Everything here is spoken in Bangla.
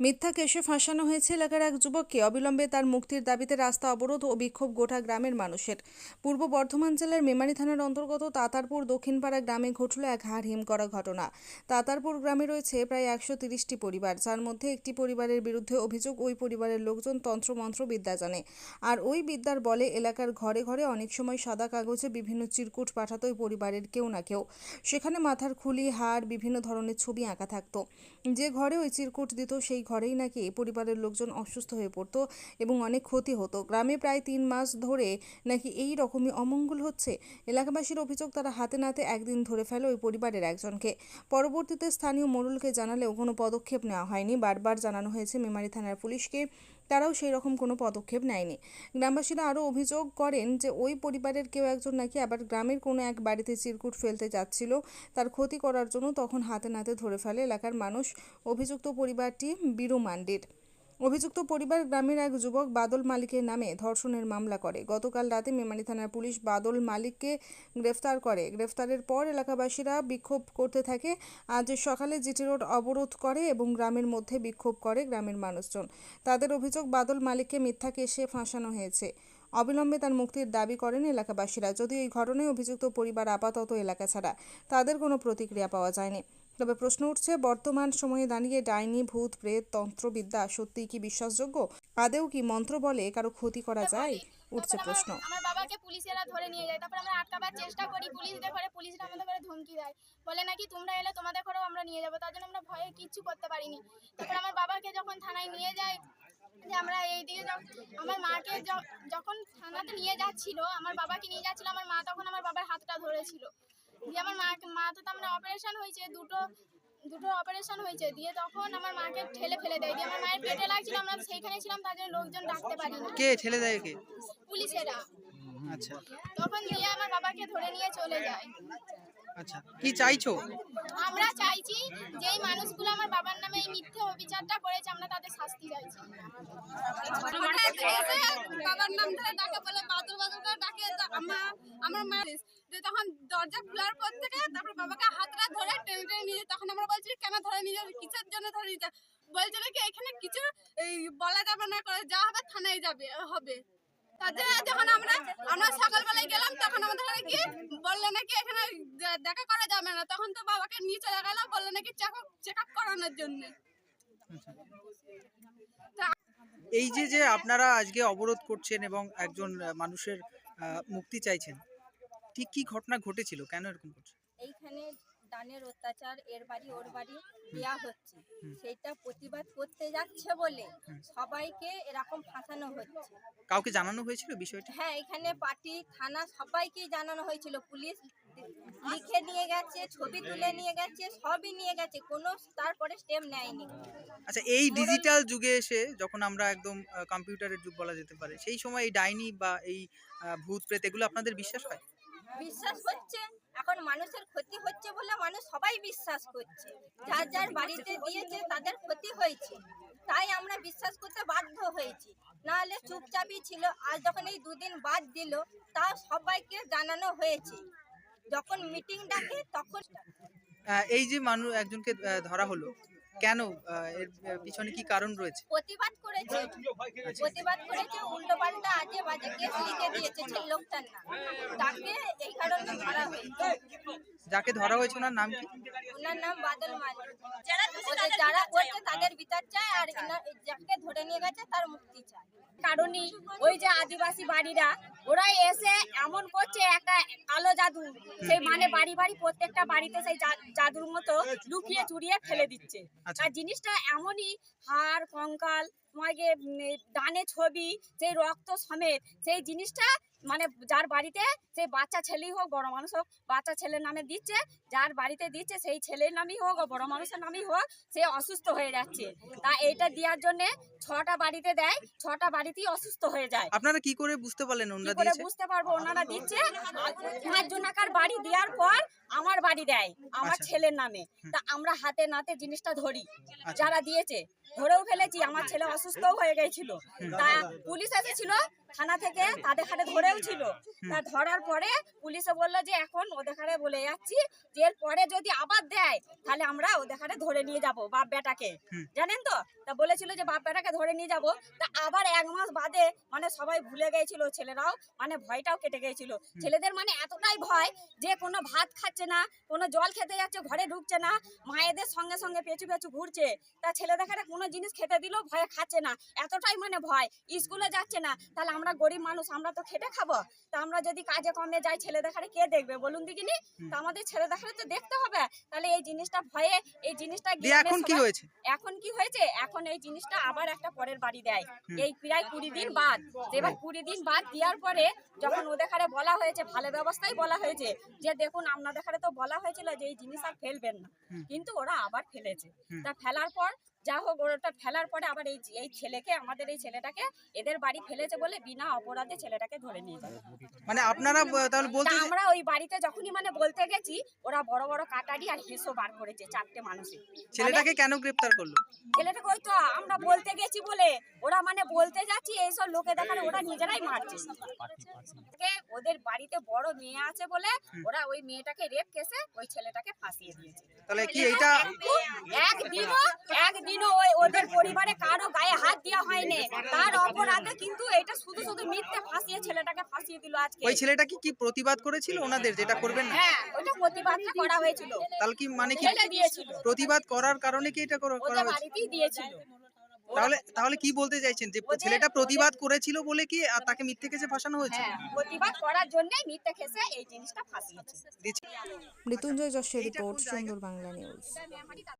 মিথ্যা কেসে ফাঁসানো হয়েছে এলাকার এক যুবককে। অবিলম্বে তার মুক্তির দাবিতে রাস্তা অবরোধ ও বিক্ষোভ গোটা গ্রামের মানুষের। পূর্ব বর্ধমান জেলার মেমারি থানার অন্তর্গত তাতারপুর দক্ষিণপাড়া গ্রামে ঘটল এক হাড় হিম করা ঘটনা। তাতারপুর গ্রামে রয়েছে প্রায় একশো তিরিশটি পরিবার, যার মধ্যে একটি পরিবারের বিরুদ্ধে অভিযোগ, ওই পরিবারের লোকজন তন্ত্রমন্ত্র বিদ্যা জানে। আর ওই বিদ্যার বলে এলাকার ঘরে ঘরে অনেক সময় সাদা কাগজে বিভিন্ন চিরকুট পাঠাতো ওই পরিবারের কেউ না কেউ। সেখানে মাথার খুলি, হাড়, বিভিন্ন ধরনের ছবি আঁকা থাকতো। যে ঘরে ওই চিরকুট দিত, সেই ঘরেই নাকি পরিবারের লোকজন অসুস্থ হয়ে পড়তো এবং অনেক ক্ষতি হতো। গ্রামে প্রায় তিন মাস ধরে নাকি এই রকমই অমঙ্গল হচ্ছে। এলাকাবাসীর অভিযোগ তারা হাতে নাতে একদিন ধরে ফেলে ওই পরিবারের একজনকে। পরবর্তীতে স্থানীয় মোড়লকে জানালেও কোনো পদক্ষেপ নেওয়া হয়নি। বারবার জানানো হয়েছে মেমারি থানার পুলিশকে। তারাও সেই রকম কোনো পদক্ষেপ নেয়নি। গ্রামবাসীরা আরও অভিযোগ করেন যে, ওই পরিবারের কেউ একজন নাকি আবার গ্রামের কোনো এক বাড়িতে চিরকুট ফেলতে যাচ্ছিল। তার ক্ষতি করার জন্য তখন হাতে নাতে ধরে ফেলে এলাকার মানুষ। অভিযুক্ত পরিবারটি বীরু মান্ডির। অভিযুক্ত পরিবার গ্রামের এক যুবক বাদল মালিকের নামে ধর্ষণের মামলা করে। গতকাল রাতে মেমারি থানার পুলিশ বাদল মালিককে গ্রেফতার করে। গ্রেফতারের পর এলাকাবাসীরা বিক্ষোভ করতে থাকে। আজ সকালে জিটি রোড অবরোধ করে এবং গ্রামের মধ্যে বিক্ষোভ করে গ্রামের মানুষজন। তাদের অভিযোগ, বাদল মালিককে মিথ্যা কেসে ফাঁসানো হয়েছে। অবিলম্বে তার মুক্তির দাবি করেন এলাকাবাসীরা। যদিও এই ঘটনায় অভিযুক্ত পরিবার আপাতত এলাকা ছাড়া, তাদের কোনো প্রতিক্রিয়া পাওয়া যায়নি। তবে প্রশ্ন উঠছে বর্তমান সময়ে দাঁড়িয়ে ডাইনি ভূত প্রেত তন্ত্রবিদ্যা সত্যিই কি বিশ্বাসযোগ্য? আদেও কি মন্ত্র বলে কারও ক্ষতি করা যায়? উঠছে প্রশ্ন। আমার- বাবাকে পুলিশেরা ধরে নিয়ে যায় তারপর আমরা আটকাবার চেষ্টা করি পুলিশদের ঘরে পুলিশরা আমাদের ঘরে ধমকি দেয়। বলে নাকি তোমরা এলে তোমাদের ঘরেও আমরা নিয়ে যাব তার জন্য আমরা ভয়ে কিচ্ছু করতে পারিনি। তারপর আমার বাবাকে যখন থানায় নিয়ে যায় যে আমরা এইদিকে যখ- আমার মাকে যখন থানাতে নিয়ে যাচ্ছিল আমার বাবাকে নিয়ে যাচ্ছিল আমার মা তখন আমার বাবার হাতটা ধরেছিল। দিয়ে আমার মা মা তো তার মানে অপারেশন হয়েছে দুটো দুটো অপারেশন হয়েছে। দিয়ে তখন আমার মাকে ঠেলে ফেলে দেয়। দিয়ে আমার মায়ের পেটে লাগছিল আমরা সেইখানে ছিলাম তার জন্য লোকজন ডাকতে পারিনি। কে ঠেলে দেয় কে পুলিশেরা। আচ্ছা। তখন দিয়ে আমার বাবাকে ধরে নিয়ে চলে যায়। আচ্ছা কি চাইছো? আমরা চাইছি যে এই মানুষগুলো আমার বাবার নামে এই মিথ্যে অবিচারটা করেছে আমরা তাদের শাস্তি চাইছি। বাবার নাম ধরে ডাকে বলে বাদল করে ডাকে আমার আমার মা যে তখন দরজা খোলার পর থেকে তারপর বাবাকে হাতটা ধরে টেনে টেনে নিয়ে তখন আমরা বলছি, কেন ধরে নিয়ে যাবে? কিসের জন্য ধরে নিয়ে যায় বলছিল কি, এখানে কিছু বলা যাবে না করে, যা হবে থানায় যাবে, হবে। তাদের যখন আমরা আমরা সকালবেলায় গেলাম, তখন আমাদের কি বললে নাকি, এখানে দেখা করা যাবে না। তখন তো বাবাকে নিয়ে চলে গেল, বললে নাকি চেক আপ করানোর জন্য। এই যে যে আপনারা আজকে অবরোধ করছেন এবং একজন মানুষের মুক্তি চাইছেন ঠিক কি ঘটনা ঘটেছিল? কেন এরকম করছে? এইখানে দানের অত্যাচার এর বাড়ি ওর বাড়ি দেয়া হচ্ছে। সেইটা প্রতিবাদ করতে যাচ্ছে বলে সবাইকে এরকম ফাঁসানো হচ্ছে। কাউকে জানানো হয়েছিল বিষয়টা? হ্যাঁ এখানে পার্টি থানা সবাইকেই জানানো হয়েছিল। পুলিশ লিখে নিয়ে গেছে ছবি তুলে নিয়ে গেছে সবই নিয়ে গেছে। কোনো তারপরে স্টেপ নেয়নি। আচ্ছা এই ডিজিটাল যুগে এসে যখন আমরা একদম কম্পিউটারের যুগ বলা যেতে পারে সেই সময় এই ডাইনি বা এই ভূত প্রেত এগুলো আপনাদের বিশ্বাস হয়? বিশ্বাস হচ্ছে, এখন মানুষের ক্ষতি হচ্ছে বলে মানুষ সবাই বিশ্বাস করছে। যার যার বাড়িতে দিয়েছে তাদের ক্ষতি হয়েছে। তাই আমরা বিশ্বাস করতে বাধ্য হয়েছি। নাহলে চুপচাপই ছিল, আর যখন এই দুদিন বাদ দিল তা সবাইকে জানানো হয়েছে। যখন মিটিং ডাকে, তখন এই যে মানুষ একজনকে ধরা হলো কেন? আহ, এর পিছনে কি কারণ রয়েছে? প্রতিবাদ করেছে। প্রতিবাদ করেছে উল্টো পাল্টা আজে বাজে কেস লিখে দিয়েছে সেই লোকটার নাম। তাকে এই কারণে ধরা হয়েছে। যাকে ধরা হয়েছে ওনার নাম কি? ওনার নাম বাদল মালিক। যারা যারা করছে তাদের বিচার চায় আর যাকে ধরে নিয়ে গেছে তার মুক্তি চায়। কারণই ওই যে আদিবাসী বাড়িরা ওরা এসে এমন করছে একটা কালো জাদু। সেই মানে বাড়ি বাড়ি প্রত্যেকটা বাড়িতে সেই জাদুর মতো লুকিয়ে চুরিয়ে ফেলে দিচ্ছে। আচ্ছা। আর জিনিসটা এমনই হাড় কঙ্কাল তোমাকে ডানে ছবি সেই রক্ত সমেত সেই জিনিসটা মানে যার বাড়িতে সেই বাচ্চা ছেলেই হোক বড় মানুষ হোক বাচ্চা ছেলের নামে দিচ্ছে যার বাড়িতে দিচ্ছে সেই ছেলের নামই হোক বড় মানুষের নামই হোক সে অসুস্থ হয়ে যাচ্ছে। তা এইটা দেওয়ার জন্যে ছটা বাড়িতে দেয় ছটা বাড়িতেই অসুস্থ হয়ে যায়। আপনারা কি করে বুঝতে পারলেন ওনারা করে দিয়েছে? বুঝতে পারব? ওনারা দিচ্ছে পাঁচ জনাকার বাড়ি দেওয়ার পর আমার বাড়ি দেয় আমার আচ্ছা। ছেলের নামে। তা আমরা হাতে নাতে জিনিসটা ধরি আচ্ছা। যারা দিয়েছে ধরেও ফেলেছি আমার ছেলে অসুস্থও হয়ে গেছিল। তা পুলিশ এসেছিল থানা থেকে তাদের হাতে ধরেও ছিল। তা ধরার পরে পুলিশে বলল যে এখন ওদের হাতে বলে যাচ্ছি যে এর পরে যদি আবার দেয় তাহলে আমরা ওদের হাতে ধরে নিয়ে যাব বাপ বেটাকে হুম। জানেন তো? তা বলেছিল যে বাপ বেটাকে ধরে নিয়ে যাব। তা আবার এক মাস বাদে মানে সবাই ভুলে গিয়েছিল ছেলেরাও মানে ভয়টাও কেটে গিয়েছিল ছেলেদের মানে এতটাই ভয় যে কোনো ভাত খাচ্ছে না কোনো জল খেতে যাচ্ছে ঘরে ঢুকছে না মায়েদের সঙ্গে সঙ্গে পেছু পেছু ঘুরছে। তা ছেলে দেখারে কোনো জিনিস খেতে দিলেও ভয়ে খাচ্ছে না এতটাই মানে ভয়। স্কুলে যাচ্ছে না তাহলে আমরা গরিব মানুষ আমরা তো খেটে খাব। তা আমরা যদি কাজে কমে যাই ছেলে দেখারে কে দেখবে? বলুন দিকিনি তা আমাদের ছেলে দেখারে তো দেখতে হবে। তাহলে এই জিনিসটা ভয়ে এই জিনিসটা এখন কি হয়েছে? এখন কি হয়েছে? এখন এই জিনিসটা আবার একটা পরের বাড়ি দেয়। এই প্রায় কুড়ি দিন বাদ। এবার কুড়ি দিন বাদ দেওয়ার পরে যখন ওদের খারে বলা হয়েছে ভালো ব্যবস্থাই বলা হয়েছে যে দেখুন আপনাদের খারে তো বলা হয়েছিল যে এই জিনিস আর ফেলবেন না। কিন্তু ওরা আবার ফেলেছে। তা ফেলার পর যা হোক ওটা ফেলার পরে আবার এই এই ছেলেকে আমাদের এই ছেলেটাকে এদের বাড়ি ফেলেছে বলে বিনা অপরাধে ছেলেটাকে ধরে নিয়ে যাবে মানে আপনারা তাহলে বলতে আমরা ওই বাড়িতে যখনই মানে বলতে গেছি ওরা বড় বড় কাটারি আর হেসো বার করেছে চারটে মানুষের ছেলেটাকে কেন গ্রেপ্তার করল? ছেলেটাকে ওই তো আমরা বলতে গেছি বলে ওরা মানে বলতে যাচ্ছি এইসব লোকে দেখালে ওরা নিজেরাই মারছে। ওদের বাড়িতে বড় মেয়ে আছে বলে ওরা ওই মেয়েটাকে রেপ কেসে ওই ছেলেটাকে ফাঁসিয়ে দিয়েছে। তাহলে কি এইটা একদিনও একদিনও ওই ওদের পরিবারে কারও গায়ে হাত দেওয়া হয়নি। তার অপরাধে কিন্তু এটা শুধু শুধু মিথ্যে ফাঁসিয়ে ছেলেটাকে ফাঁসিয়ে দিল আজকে। ওই ছেলেটা কি কি প্রতিবাদ করেছিল ওনাদের যেটা করবেন না? হ্যাঁ ওটা প্রতিবাদটা করা হয়েছিল। তাহলে কি মানে কি প্রতিবাদ করার কারণে কি এটা করা করা ওদের হয়েছে? বাড়িতেই দিয়েছিল। তাহলে তাহলে কি বলতে চাইছেন যে ছেলেটা প্রতিবাদ করেছিল বলে কি আর তাকে মিথ্যে কেসে ফাঁসানো হয়েছে? হ্যাঁ প্রতিবাদ করার জন্যই মিথ্যে খেসে এই জিনিসটা ফাঁসিয়েছে। মৃত্যুঞ্জয় যশের রিপোর্ট সুন্দর বাংলা নিউজ।